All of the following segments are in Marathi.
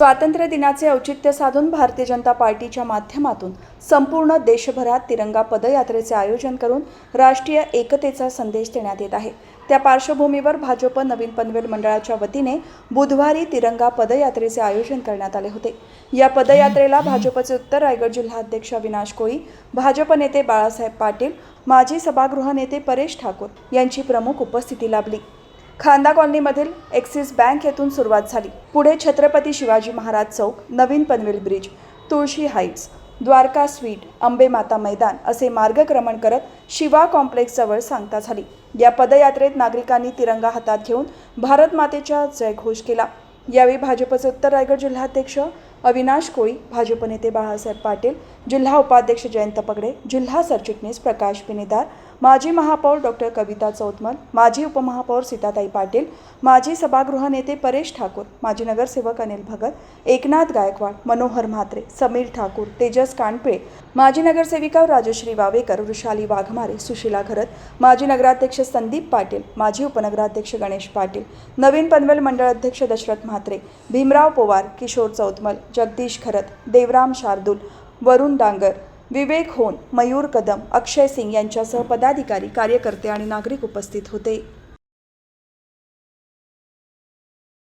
स्वातंत्र्य दिनाचे औचित्य साधून भारतीय जनता पार्टीच्या माध्यमातून संपूर्ण देशभरात तिरंगा पदयात्रेचे आयोजन करून राष्ट्रीय एकतेचा संदेश देण्यात येत आहे. त्या पार्श्वभूमीवर भाजप नवीन पनवेल मंडळाच्या वतीने बुधवारी तिरंगा पदयात्रेचे आयोजन करण्यात आले होते. या पदयात्रेला भाजपचे उत्तर रायगड जिल्हाध्यक्ष अविनाश कोळी भाजप नेते बाळासाहेब पाटील माजी सभागृह नेते परेश ठाकूर यांची प्रमुख उपस्थिती लाभली. खांदा कॉलनीमधील एक्सिस बँक येथून सुरुवात झाली. पुढे छत्रपती शिवाजी महाराज चौक नवीन Panvel bridge Tulshi heights Dwarka sweet Ambe Mata मैदान असे मार्गक्रमण करत शिवा कॉम्प्लेक्सजवळ सांगता झाली. या पदयात्रेत नागरिकांनी तिरंगा हातात घेऊन भारत मातेचा जयघोष केला. यावेळी भाजपचे उत्तर रायगड जिल्हाध्यक्ष अविनाश कोळी भाजप नेते बाळासाहेब पाटील जिल्हा उपाध्यक्ष जयंत पगडे जिल्हा सरचिटणीस प्रकाश पिनेदार माजी महापौर डॉक्टर कविता चौतमल माजी उपमहापौर सीताताई पाटील माजी सभागृह नेते परेश ठाकूर माजी नगरसेवक अनिल भगत एकनाथ गायकवाड मनोहर म्हात्रे समीर ठाकूर तेजस कानपिळे माजी नगरसेविका राजश्री वावेकर वृषाली वाघमारे सुशीला घरत माजी नगराध्यक्ष संदीप पाटील माजी उपनगराध्यक्ष गणेश पाटील नवीन पनवेल मंडळ अध्यक्ष दशरथ म्हात्रे भीमराव पोवार किशोर चौतमल जगदीश खरत देवराम शार्दूल वरुण डांगर विवेक होन मयूर कदम अक्षय सिंग यांच्यासह पदाधिकारी कार्यकर्ते आणि नागरिक उपस्थित होते.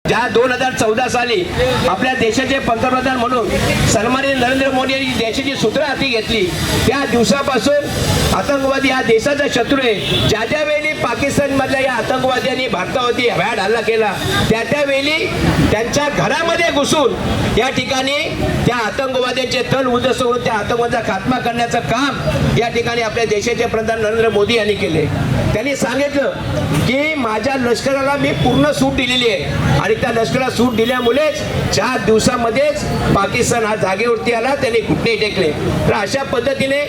ज्या दोन हजार चौदा साली आपल्या देशाचे पंतप्रधान म्हणून सन्माननीय नरेंद्र मोदी यांनी देशाची सूत्र हाती घेतली त्या दिवसापासून आतंकवादी हा देशाचा शत्रू आहे. ज्या ज्या वेळी पाकिस्तानमधल्या या आतंकवाद्यांनी भारतावरती हव्याड हल्ला केला त्या त्यावेळी त्यांच्या घरामध्ये घुसून या ठिकाणी त्या आतंकवाद्यांचे तल उद्ध्वस्त करून त्या आतंकवादाचा खात्मा करण्याचं काम या ठिकाणी आपल्या देशाचे पंतप्रधान नरेंद्र मोदी यांनी केले. त्यांनी सांगितलं की माझ्या लष्कराला मी पूर्ण सूट दिलेली आहे. आणि त्या लष्कराला सूट दिल्यामुळेच चार दिवसामध्येच पाकिस्तान हा जागेवरती आला त्याने घुटणे टेकले. तर अशा पद्धतीने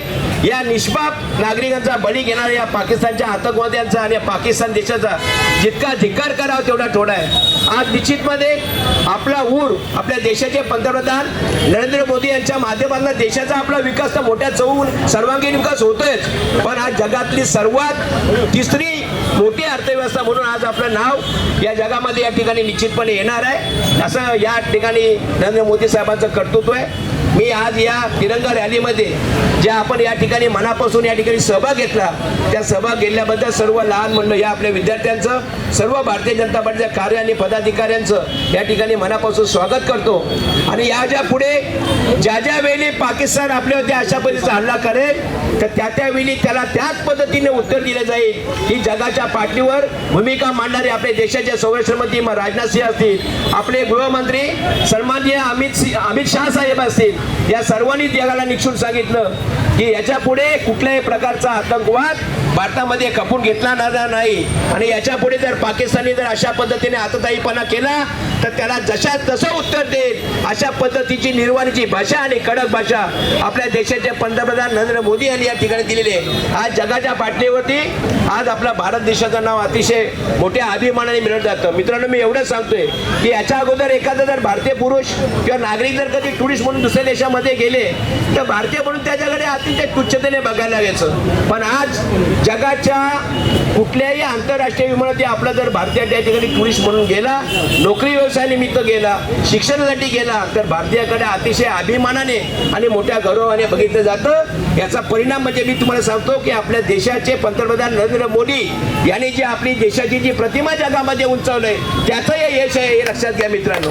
या निष्पाप नागरिकांचा बळी घेणाऱ्या या पाकिस्तानच्या आतंकवाद्यांचा आणि पाकिस्तान देशाचा जितका धिक्कार करावा तेवढा थोडा आहे. आज निश्चितमध्ये आपला ऊर आपल्या देशाचे पंतप्रधान नरेंद्र मोदी यांच्या माध्यमातून देशाचा आपला विकास तर मोठ्या चौन सर्वांगीण विकास होतोयच. पण आज जगातली सर्वात तिसरी मोठी अर्थव्यवस्था म्हणून आज आपलं नाव या जगामध्ये या ठिकाणी निश्चितपणे येणार आहे. असं या ठिकाणी नरेंद्र मोदी साहेबांचं कर्तृत्व आहे. मी आज या तिरंगा रॅलीमध्ये ज्या आपण या ठिकाणी मनापासून या ठिकाणी सहभाग घेतला त्या सहभाग घेतल्याबद्दल सर्व लहान मंडळ या आपल्या विद्यार्थ्यांचं सर्व भारतीय जनता पार्टीच्या कार्य आणि पदाधिकाऱ्यांचं या ठिकाणी मनापासून स्वागत करतो. आणि या ज्या पुढे ज्या ज्या वेळी पाकिस्तान आपल्यावरती अशा पद्धतीचा हल्ला करेल तर त्या त्यावेळी त्याला त्याच पद्धतीने उत्तर दिलं जाईल. की जगाच्या पाठीवर भूमिका मांडणारे आपले देशाचे संरक्षण मंत्री राजनाथ सिंह असतील आपले गृहमंत्री सन्माननीय अमित सिंह अमित शहा साहेब असतील या सर्वांनी जगाला निक्षून सांगितलं की याच्यापुढे कुठल्याही प्रकारचा आतंकवाद भारतामध्ये खपून घेतला जाणार नाही. आणि याच्यापुढे जर पाकिस्तानने जर अशा पद्धतीने आतताईपणा केला तर त्याला जशा तसं उत्तर देईल. अशा पद्धतीची निर्वाणीची भाषा आणि कडक भाषा आपल्या देशाचे पंतप्रधान नरेंद्र मोदी यांनी या ठिकाणी दिलेली आहे. आज जगाच्या पातळीवरती आज आपला भारत देशाचं नाव अतिशय मोठ्या अभिमानाने मिळत जातं. मित्रांनो मी एवढंच सांगतोय की याच्या अगोदर एखादा जर भारतीय पुरुष किंवा नागरिक जर कधी टुरिस्ट म्हणून दुसऱ्या देशामध्ये गेले तर भारतीय म्हणून त्याच्याकडे अतिशय तुच्छतेने बघायला घ्यायचं पण आज जगाच्या कुठल्याही आंतरराष्ट्रीय विमानात आपला जर भारतीय त्या ठिकाणी टुरिस्ट म्हणून गेला नोकरी व्यवसायानिमित्त गेला शिक्षणासाठी गेला तर भारतीयाकडे अतिशय अभिमानाने आणि मोठ्या गौरवाने बघितलं जातं. याचा परिणाम म्हणजे मी तुम्हाला सांगतो की आपल्या देशाचे पंतप्रधान नरेंद्र मोदी यांनी जी आपली देशाची जी प्रतिमा जगामध्ये उंचावलंय त्याचं हे यश आहे हे लक्षात घ्या मित्रांनो.